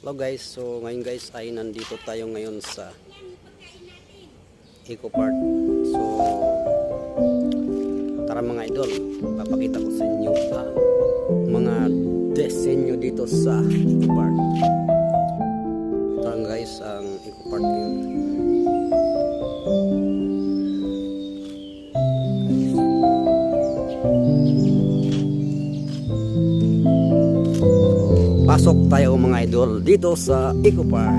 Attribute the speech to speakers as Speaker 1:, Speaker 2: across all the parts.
Speaker 1: Hello guys, so ngayon guys ay nandito tayo ngayon sa Eco Park. So tara mga idol, papakita ko sa inyo ang mga disenyo dito sa Eco Park. Ito guys ang Eco Park yun. Pasok tayo mga idol dito sa Eco Park.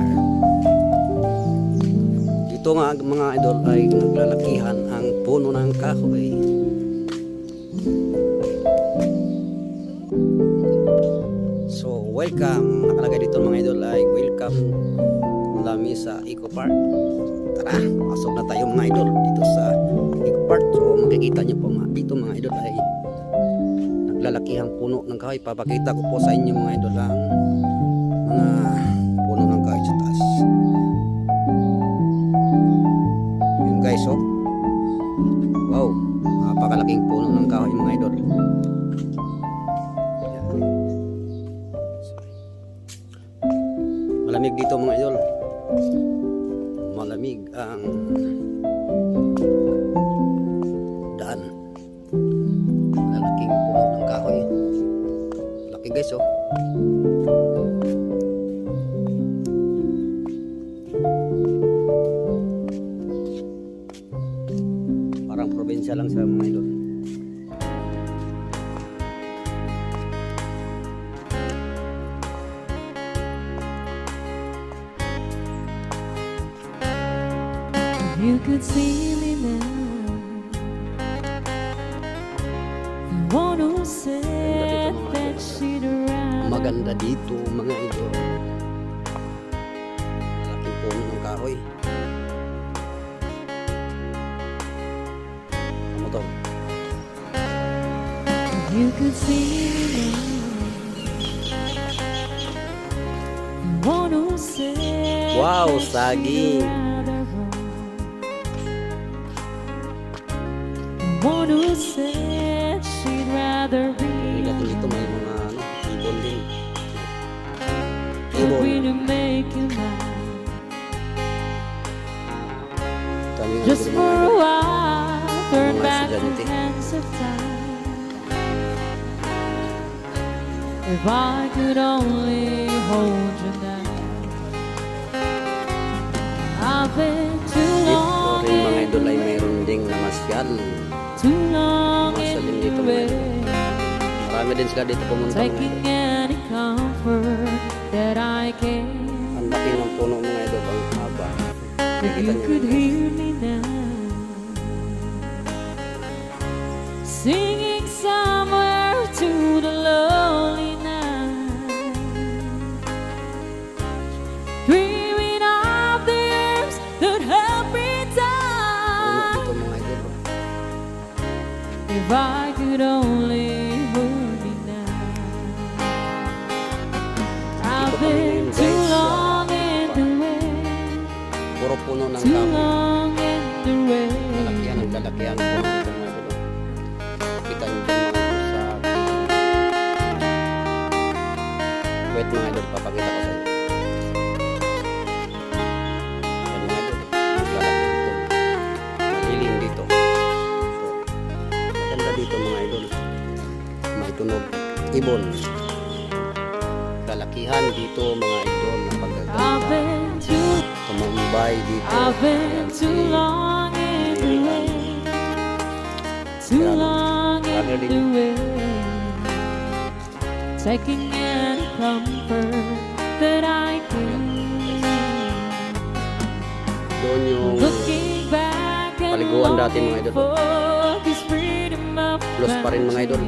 Speaker 1: Dito nga mga idol ay naglalakihan ang puno ng kahoy. So welcome, nakalagay dito mga idol ay welcome lami sa Eco Park. Tara, pasok na tayo mga idol dito sa Eco Park. So makikita niyo po mga dito mga idol ay naglalakihang puno ng kahoy. Papakita ko po sa inyo mga idol ang mga puno ng kahoy sa taas. Yun guys, oh. Wow, napakalaking puno ng kahoy mga idol. Malamig dito mga idol. Malamig ang guys oh. Parang probinsya lang sa mga idol.
Speaker 2: You could see
Speaker 1: Maganda dito mga idol. Malaking puno ng kahoy. Ano to?
Speaker 2: You could see me
Speaker 1: Wow, saging.
Speaker 2: one who said she'd rather be to make you mine Just for a while Turn back the hands of time. If I could only hold you now. I've been too long
Speaker 1: rin mga
Speaker 2: in
Speaker 1: idol ay
Speaker 2: the
Speaker 1: mayroon ding namasyal.
Speaker 2: Too long in
Speaker 1: idol.
Speaker 2: way.
Speaker 1: Marami din sila dito pumunta mga
Speaker 2: Taking any comfort that I can.
Speaker 1: Ang laki ng puno mga idol, ang haba.
Speaker 2: If you could hear me now. Singing somewhere to the lonely night. Dreaming of the arms that
Speaker 1: dito mga idol.
Speaker 2: If I could only Too
Speaker 1: kahoy.
Speaker 2: long in the way
Speaker 1: mga idol. Kita nyo dyan mga sa Wait mga idol, papakita ko sa inyo. Yan mga idol, dito. Malilim dito. So, dito mga idol. May tunog ibon. Lalakihan dito mga idol na
Speaker 2: I've
Speaker 1: pagkaganda.
Speaker 2: been too,
Speaker 1: Tumambay dito.
Speaker 2: I've been too long in the way, too long in the way, taking any comfort that I can.
Speaker 1: Doon yung
Speaker 2: Looking back and
Speaker 1: paliguan dati, mga idol. Plus pa rin, mga idol.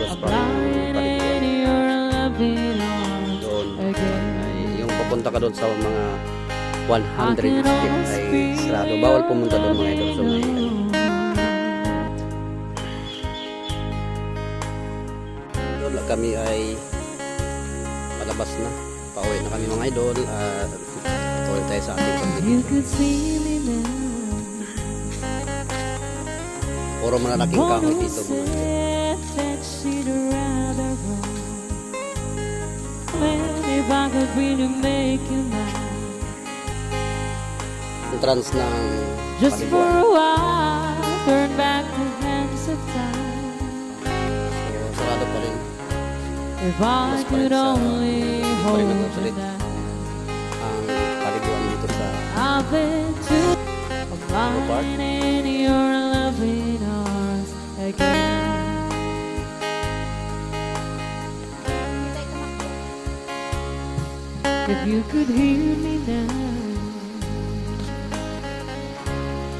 Speaker 2: I'm
Speaker 1: pa rin papunta ka doon sa mga
Speaker 2: I
Speaker 1: 100
Speaker 2: can
Speaker 1: feet
Speaker 2: almost
Speaker 1: ay
Speaker 2: feel
Speaker 1: sarado. Bawal pumunta doon mga idol. So may lang kami ay palabas na. Pauwi na kami mga idol. At tuloy tayo sa ating
Speaker 2: now.
Speaker 1: Puro malalaking kahoy dito mga idol.
Speaker 2: Really make you mine.
Speaker 1: Entrance ng
Speaker 2: Just for a while, turn back the hands of time.
Speaker 1: So, sarado pa rin
Speaker 2: If I could only hold you down.
Speaker 1: ang paliguan dito sa
Speaker 2: I've been too
Speaker 1: Park?
Speaker 2: blind in your loving arms again. If you could hear me now,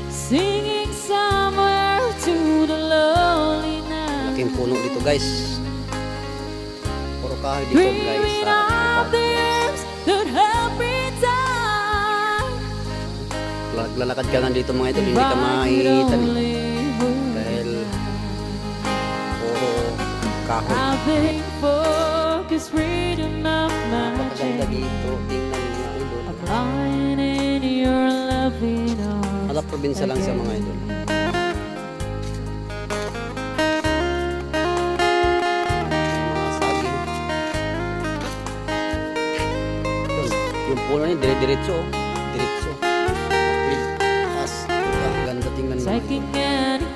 Speaker 2: singing somewhere to the lonely night,
Speaker 1: laking puno dito guys. Puro kahoy dito guys.
Speaker 2: dreaming
Speaker 1: sa
Speaker 2: of
Speaker 1: park,
Speaker 2: the
Speaker 1: guys.
Speaker 2: arms that help me die.
Speaker 1: Lalakad ka nga dito mga idol,
Speaker 2: If
Speaker 1: hindi ka
Speaker 2: I could
Speaker 1: makikita ni
Speaker 2: only hold
Speaker 1: Dahil
Speaker 2: you down.
Speaker 1: puro kahoy.
Speaker 2: I've been focused, freedom of my
Speaker 1: Napakaganda
Speaker 2: chain.
Speaker 1: Dito. Tingnan mga idol. Nasa probinsya lang siya mga idol. Yung puno niya, dire-diretso. oh. Diretso. Taas. Ang ganda tingnan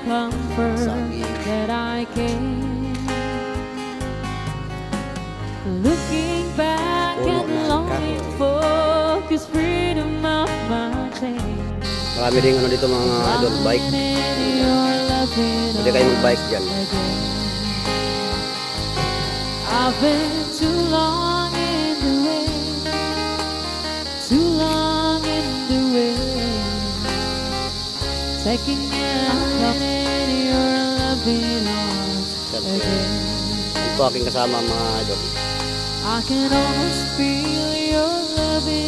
Speaker 2: comfort
Speaker 1: Saging. Marami rin ano dito mga idol, bike. Pwede kayo mag-bike dyan.
Speaker 2: I've been too long in the way, too long in the way, taking it in your loving arms
Speaker 1: Siyempre,
Speaker 2: again.
Speaker 1: ito aking kasama mga idol.
Speaker 2: I can almost feel your loving.